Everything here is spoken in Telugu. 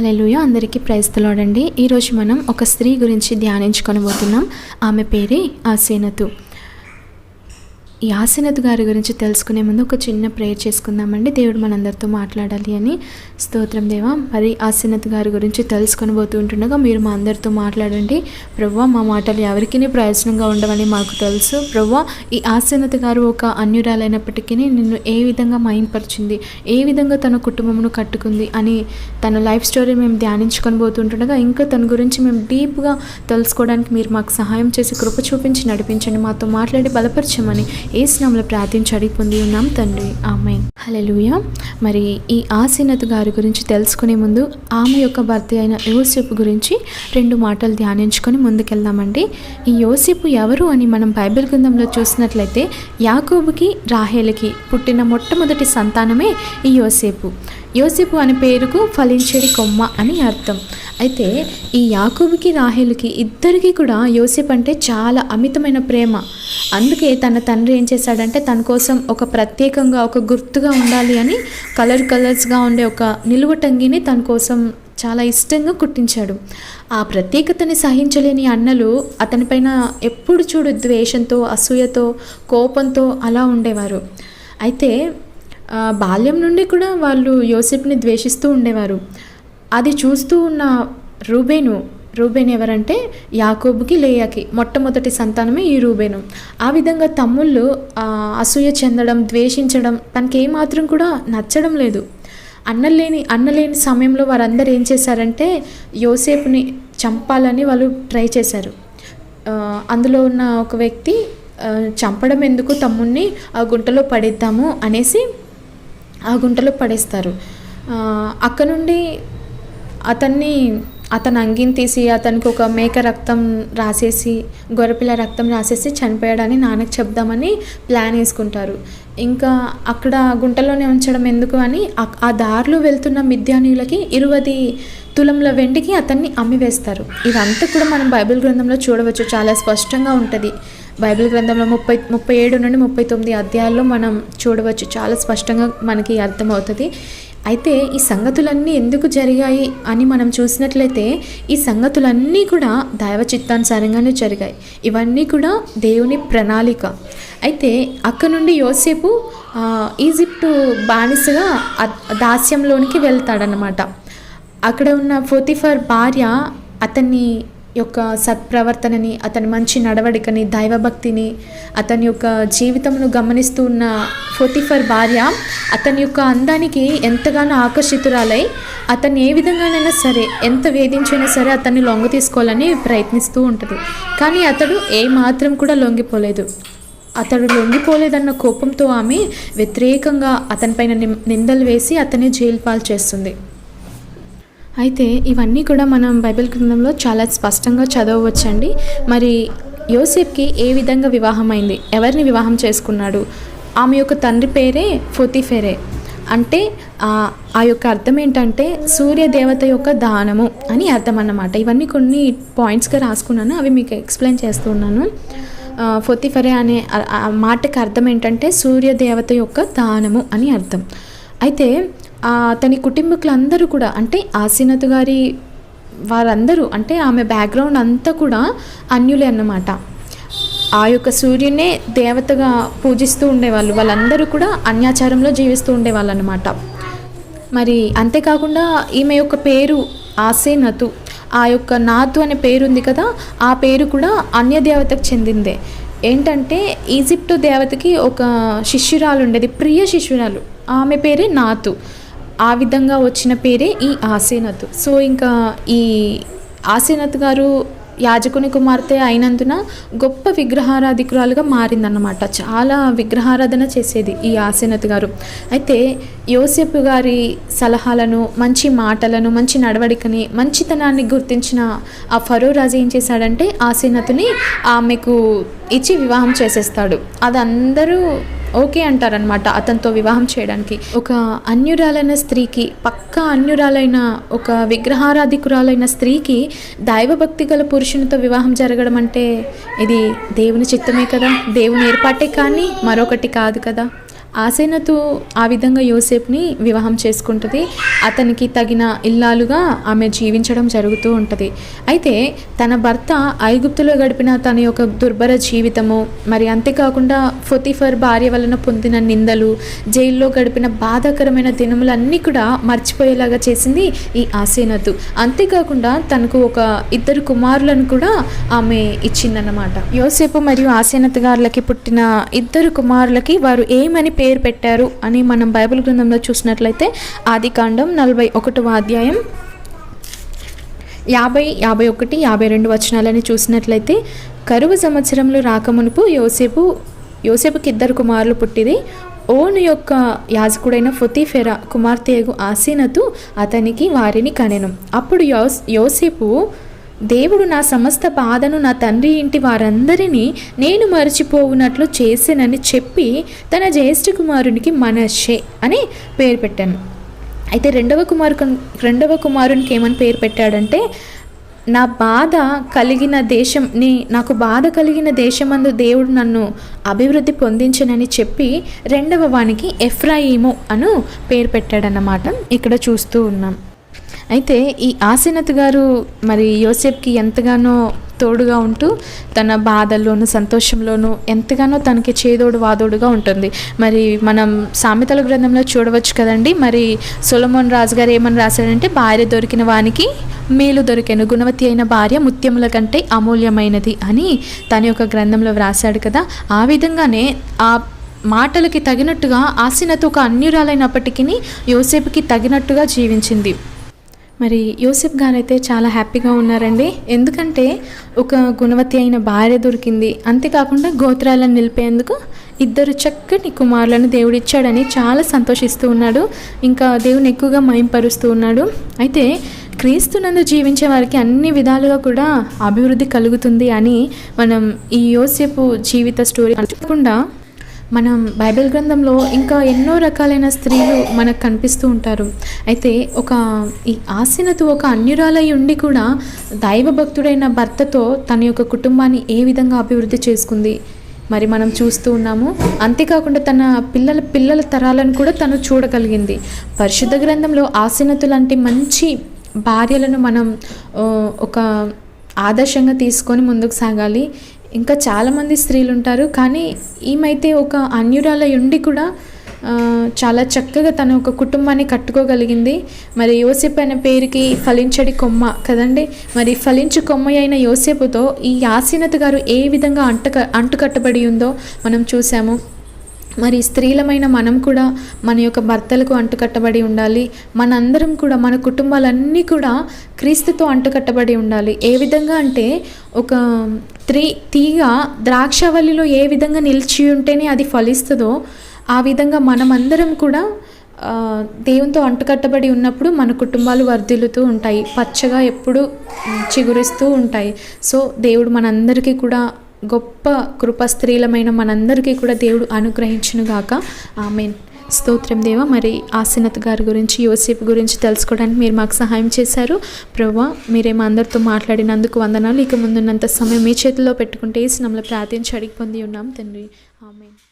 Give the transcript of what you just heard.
హలోయ అందరికీ ప్రయస్తలాడండి ఈరోజు మనం ఒక స్త్రీ గురించి ధ్యానించుకొని పోతున్నాం. ఆమె పేరే ఆసేనతు. ఈ ఆసీనతు గారి గురించి తెలుసుకునే ముందు ఒక చిన్న ప్రేయర్ చేసుకుందామండి. దేవుడు మనందరితో మాట్లాడాలి అని స్తోత్రం దేవా. మరి ఆసీనతు గారి గురించి తెలుసుకొని పోతూ ఉంటుండగా మీరు మా అందరితో మాట్లాడండి. ప్రవ్వ మా మాటలు ఎవరికి ప్రయోజనంగా ఉండవని మాకు తెలుసు. ప్రవ్వ ఈ ఆసీనత గారు ఒక అన్యురాలైనప్పటికీ నిన్ను ఏ విధంగా మైంపరిచింది ఏ విధంగా తన కుటుంబమును కట్టుకుంది? అని తన లైఫ్ స్టోరీ మేము ధ్యానించుకొని పోతుంటుండగా ఇంకా తన గురించి మేము డీప్గా తెలుసుకోవడానికి మీరు మాకు సహాయం చేసి కృప చూపించి నడిపించండి. మాతో మాట్లాడి బలపరచమని ఏ స్నామంలో ప్రార్థించి అడిగి పొంది ఉన్నాం తండ్రి. ఆమె హలెలుయ మరి ఈ ఆసీనత గారి గురించి తెలుసుకునే ముందు ఆమె యొక్క భర్త అయిన యోసేపు గురించి రెండు మాటలు ధ్యానించుకొని ముందుకెళ్దామండి. ఈ యోసేపు ఎవరు అని మనం బైబిల్ గ్రంథంలో చూసినట్లయితే యాకోబుకి రాహేలకి పుట్టిన మొట్టమొదటి సంతానమే ఈ యోసేపు. యోసేపు అనే పేరుకు ఫలించేది కొమ్మ అని అర్థం. అయితే ఈ యాకోబుకి రాహేలుకి ఇద్దరికి కూడా యోసేపు అంటే చాలా అమితమైన ప్రేమ. అందుకే తన తండ్రి ఏం చేశాడంటే తన కోసం ఒక ప్రత్యేకంగా ఒక గుర్తుగా ఉండాలి అని కలర్ కలర్స్గా ఉండే ఒక నిలువటంగిని తన కోసం చాలా ఇష్టంగా కుట్టించాడు. ఆ ప్రత్యేకతని సహించలేని అన్నలు అతనిపైన ఎప్పుడు చూడు ద్వేషంతో అసూయతో కోపంతో అలా ఉండేవారు. అయితే బాల్యం నుండి కూడా వాళ్ళు యోసెఫ్ని ద్వేషిస్తూ ఉండేవారు. అది చూస్తూ ఉన్న రూబేను రూబేన్ ఎవరంటే యాకోబుకి లేయాకి మొట్టమొదటి సంతానమే ఈ రూబేను. ఆ విధంగా తమ్ముళ్ళు అసూయ చెందడం ద్వేషించడం తనకి ఏమాత్రం కూడా నచ్చడం లేదు. అన్నలేని అన్నలేని సమయంలో వారందరూ ఏం చేశారంటే యోసేపుని చంపాలని వాళ్ళు ట్రై చేశారు. అందులో ఉన్న ఒక వ్యక్తి చంపడం ఎందుకు తమ్ముణ్ణి ఆ గుంటలో పడేద్దాము అనేసి ఆ గుంటలో పడేస్తారు. అక్కడ నుండి అతన్ని అతని అంగిని తీసి అతనికి ఒక మేక రక్తం రాసేసి గొర్రెపిల్ల రక్తం రాసేసి చనిపోయాడని నాన్నకి చెప్దామని ప్లాన్ వేసుకుంటారు. ఇంకా అక్కడ గుంటలోనే ఉంచడం ఎందుకు అని ఆ- దారిలో వెళ్తున్న మిద్యానీయులకి ఇరువది తులంల వెండికి అతన్ని అమ్మివేస్తారు. ఇదంతా కూడా మనం బైబిల్ గ్రంథంలో చూడవచ్చు. చాలా స్పష్టంగా ఉంటుంది. బైబిల్ గ్రంథంలో ముప్పై ముప్పై ఏడు నుండి ముప్పై తొమ్మిది అధ్యాయాల్లో మనం చూడవచ్చు. చాలా స్పష్టంగా మనకి అర్థమవుతుంది. అయితే ఈ సంగతులన్నీ ఎందుకు జరిగాయి అని మనం చూసినట్లయితే ఈ సంగతులన్నీ కూడా దైవ చిత్తానుసారంగానే జరిగాయి. ఇవన్నీ కూడా దేవుని ప్రణాళిక. అయితే అక్కడ నుండి యోసేపు ఈజిప్టు బానిసగా దాస్యంలోనికి వెళ్తాడనమాట అక్కడ ఉన్న ఫోతిఫర్ భార్య అతన్ని యొక్క సత్ప్రవర్తనని అతని మంచి నడవడికని దైవభక్తిని అతని యొక్క జీవితమును గమనిస్తూ ఉన్న ఫోటిఫర్ భార్య అతని యొక్క అందానికి ఎంతగానో ఆకర్షితురాలై అతన్ని ఏ విధంగానైనా సరే ఎంత వేధించైనా సరే అతన్ని లొంగ తీసుకోవాలని ప్రయత్నిస్తూ ఉంటుంది. కానీ అతడు ఏ మాత్రం కూడా లొంగిపోలేదు. అతడు లొంగిపోలేదన్న కోపంతో ఆమె వ్యతిరేకంగా అతనిపైన నిం- నిందలు వేసి అతన్ని జైలు పాలు చేస్తుంది. అయితే ఇవన్నీ కూడా మనం బైబిల్ గ్రంథంలో చాలా స్పష్టంగా చదవవచ్చండి. మరి యోసేఫ్కి ఏ విధంగా వివాహం అయింది ఎవరిని వివాహం చేసుకున్నాడు? ఆమె యొక్క తండ్రి పేరే ఫోతిఫెరే. అంటే ఆ యొక్క అర్థం ఏంటంటే సూర్య దేవత యొక్క దానము అని అర్థం అన్నమాట. ఇవన్నీ కొన్ని పాయింట్స్గా రాసుకున్నాను అవి మీకు ఎక్స్ప్లెయిన్ చేస్తున్నాను ఆ, ఫొతిఫరే అనే మాటకు మాటకి అర్థం ఏంటంటే సూర్య దేవత యొక్క దానము అని అర్థం. అయితే అతని కుటుంబకులందరూ కూడా అంటే ఆసీనతు గారి వారందరూ అంటే ఆమె బ్యాక్గ్రౌండ్ అంతా కూడా అన్యులే అన్నమాట. ఆ యొక్క సూర్యునే దేవతగా పూజిస్తూ ఉండేవాళ్ళు. వాళ్ళందరూ కూడా అన్యాచారంలో జీవిస్తూ ఉండేవాళ్ళు అనమాట మరి అంతేకాకుండా ఈమె యొక్క పేరు ఆసేనతు ఆ యొక్క నాతు అనే పేరు ఉంది కదా ఆ పేరు కూడా అన్య దేవతకు చెందిందే. ఏంటంటే ఈజిప్టు దేవతకి ఒక శిష్యురాలు ఉండేది ప్రియ శిష్యురాలు. ఆమె పేరే నాతు ఆ విధంగా వచ్చిన పేరే ఈ ఆసేనత్. సో ఇంకా ఈ ఆసేనత్ గారు యాజకుని కుమార్తె అయినందున గొప్ప విగ్రహారాధికురాలుగా మారిందన్నమాట. చాలా విగ్రహారాధన చేసేది ఈ ఆసేనత్ గారు. అయితే యోసేపు గారి సలహాలను మంచి మాటలను మంచి నడవడికని మంచితనాన్ని గుర్తించిన ఆ ఫరో రాజు ఏం చేశాడంటే ఆసేనతుని ఆమెకు ఇచ్చి వివాహం చేసేస్తాడు. అది అందరూ ఓకే అంటారనమాట అతనితో వివాహం చేయడానికి. ఒక అన్యురాలైన స్త్రీకి పక్కా అన్యురాలైన ఒక విగ్రహారాధికురాలైన స్త్రీకి దైవభక్తి గల పురుషునితో వివాహం జరగడం అంటే ఇది దేవుని చిత్తమే కదా? దేవుని ఏర్పాటే కానీ మరొకటి కాదు కదా? ఆసేనతు ఆ విధంగా యోసేప్ని వివాహం చేసుకుంటుంది. అతనికి తగిన ఇల్లాలుగా ఆమె జీవించడం జరుగుతూ ఉంటుంది. అయితే తన భర్త ఐగుప్తులో గడిపిన తన యొక్క దుర్భర జీవితము మరి అంతేకాకుండా ఫొతిఫర్ భార్య వలన పొందిన నిందలు జైల్లో గడిపిన బాధాకరమైన దినములన్నీ కూడా మర్చిపోయేలాగా చేసింది ఈ ఆసేనతు. అంతేకాకుండా తనకు ఒక ఇద్దరు కుమారులను కూడా ఆమె ఇచ్చిందన్నమాట. యోసేపు మరియు ఆసేనత గారులకి పుట్టిన ఇద్దరు కుమారులకి వారు ఏమని పేరు పెట్టారు అని మనం బైబిల్ గ్రంథంలో చూసినట్లయితే ఆది కాండం నలభై ఒకటవ అధ్యాయం యాభై యాభై ఒకటి యాభై రెండు వచనాలని చూసినట్లయితే కరువు సంవత్సరంలో రాకమునుపు యోసేపు యోసేపుకి ఇద్దరు కుమారులు పుట్టిరి. ఓను యొక్క యాజకుడైన ఫొతీఫెరా కుమార్తెయగు ఆసీనతు అతనికి వారిని కనెను. అప్పుడు యోస్ యోసేపు దేవుడు నా సమస్త బాధను నా తండ్రి ఇంటి వారందరినీ నేను మరచిపోవునట్లు చేసానని చెప్పి తన జ్యేష్ఠ కుమారునికి మనషే అని పేరు పెట్టాను. అయితే రెండవ కుమారు రెండవ కుమారునికి ఏమని పేరు పెట్టాడంటే నా బాధ కలిగిన దేశం నీ నాకు బాధ కలిగిన దేశమందు దేవుడు నన్ను అభివృద్ధి పొందించనని చెప్పి రెండవ వానికి ఎఫ్రాయిము అను పేరు పెట్టాడన్నమాట. ఇక్కడ చూస్తూ ఉన్నాం. అయితే ఈ ఆసీనత్ గారు మరి యోసేఫ్కి ఎంతగానో తోడుగా ఉంటూ తన బాధల్లోనూ సంతోషంలోనూ ఎంతగానో తనకి చేదోడు వాదోడుగా ఉంటుంది. మరి మనం సామెతల గ్రంథంలో చూడవచ్చు కదండి. మరి సొలమోన్ రాజు గారు ఏమని రాశారంటే భార్య దొరికిన వానికి మేలు దొరికాను. గుణవతి అయిన భార్య ముత్యముల కంటే అమూల్యమైనది అని తన యొక్క గ్రంథంలో వ్రాశాడు కదా. ఆ విధంగానే ఆ మాటలకి తగినట్టుగా ఆసీనత ఒక అన్యురాలైనప్పటికీ యోసేపుకి తగినట్టుగా జీవించింది. మరి యూసెఫ్ గారు అయితే చాలా హ్యాపీగా ఉన్నారండి. ఎందుకంటే ఒక గుణవతి అయిన భార్య దొరికింది. అంతేకాకుండా గోత్రాలను నిలిపేందుకు ఇద్దరు చక్కటి కుమారులను దేవుడిచ్చాడని చాలా సంతోషిస్తూ ఉన్నాడు. ఇంకా దేవుని ఎక్కువగా మయంపరుస్తూ ఉన్నాడు. అయితే క్రీస్తునందు జీవించే వారికి అన్ని విధాలుగా కూడా అభివృద్ధి కలుగుతుంది అని మనం ఈ యోసేపు జీవిత స్టోరీ కాకుండా మనం బైబిల్ గ్రంథంలో ఇంకా ఎన్నో రకాలైన స్త్రీలు మనకు కనిపిస్తూ ఉంటారు. అయితే ఒక ఈ ఆసీనత ఒక అన్యురాలై ఉండి కూడా దైవభక్తుడైన భర్తతో తన యొక్క కుటుంబాన్ని ఏ విధంగా అభివృద్ధి చేసుకుంది? మరి మనం చూస్తూ ఉన్నాము అంతేకాకుండా తన పిల్లల పిల్లల తరాలను కూడా తను చూడగలిగింది. పరిశుద్ధ గ్రంథంలో ఆసీనత లాంటి మంచి భార్యలను మనం ఒక ఆదర్శంగా తీసుకొని ముందుకు సాగాలి. ఇంకా చాలామంది స్త్రీలు ఉంటారు కానీ ఈమైతే ఒక అన్యురాలై ఉండి కూడా చాలా చక్కగా తన ఒక కుటుంబాన్ని కట్టుకోగలిగింది. మరి యోసేపు అనే పేరుకి ఫలించడి కొమ్మ కదండి? మరి ఫలించు కొమ్మ అయిన యోసేపుతో ఈ ఆసీనత గారు ఏ విధంగా అంటక అంటుకట్టబడి ఉందో మనం చూసాము మరి స్త్రీలమైన మనం కూడా మన యొక్క భర్తలకు అంటుకట్టబడి ఉండాలి. మనందరం కూడా మన కుటుంబాలన్నీ కూడా క్రీస్తుతో అంటుకట్టబడి ఉండాలి. ఏ విధంగా అంటే ఒక త్రీ తీగ ద్రాక్షవల్లిలో ఏ విధంగా నిలిచి ఉంటేనే అది ఫలిస్తుందో ఆ విధంగా మనమందరం కూడా దేవునితో అంటుకట్టబడి ఉన్నప్పుడు మన కుటుంబాలు వర్ధిల్లుతూ ఉంటాయి. పచ్చగా ఎప్పుడు చిగురిస్తూ ఉంటాయి. సో దేవుడు మనందరికీ కూడా గొప్ప కృప స్త్రీలమైన మనందరికీ కూడా దేవుడు అనుగ్రహించునుగాక ఆమెన్. స్తోత్రం దేవ మరి ఆసీనత్ గారి గురించి యోసేపు గురించి తెలుసుకోవడానికి మీరు మాకు సహాయం చేశారు. ప్రభా మీరేమో అందరితో మాట్లాడినందుకు వందనాలు. ఇక ముందున్నంత సమయం మీ చేతిలో పెట్టుకుంటే ఈ నమ్మల్ని ప్రార్థించి అడిగి పొంది ఉన్నాం తండ్రి. ఆమెన్.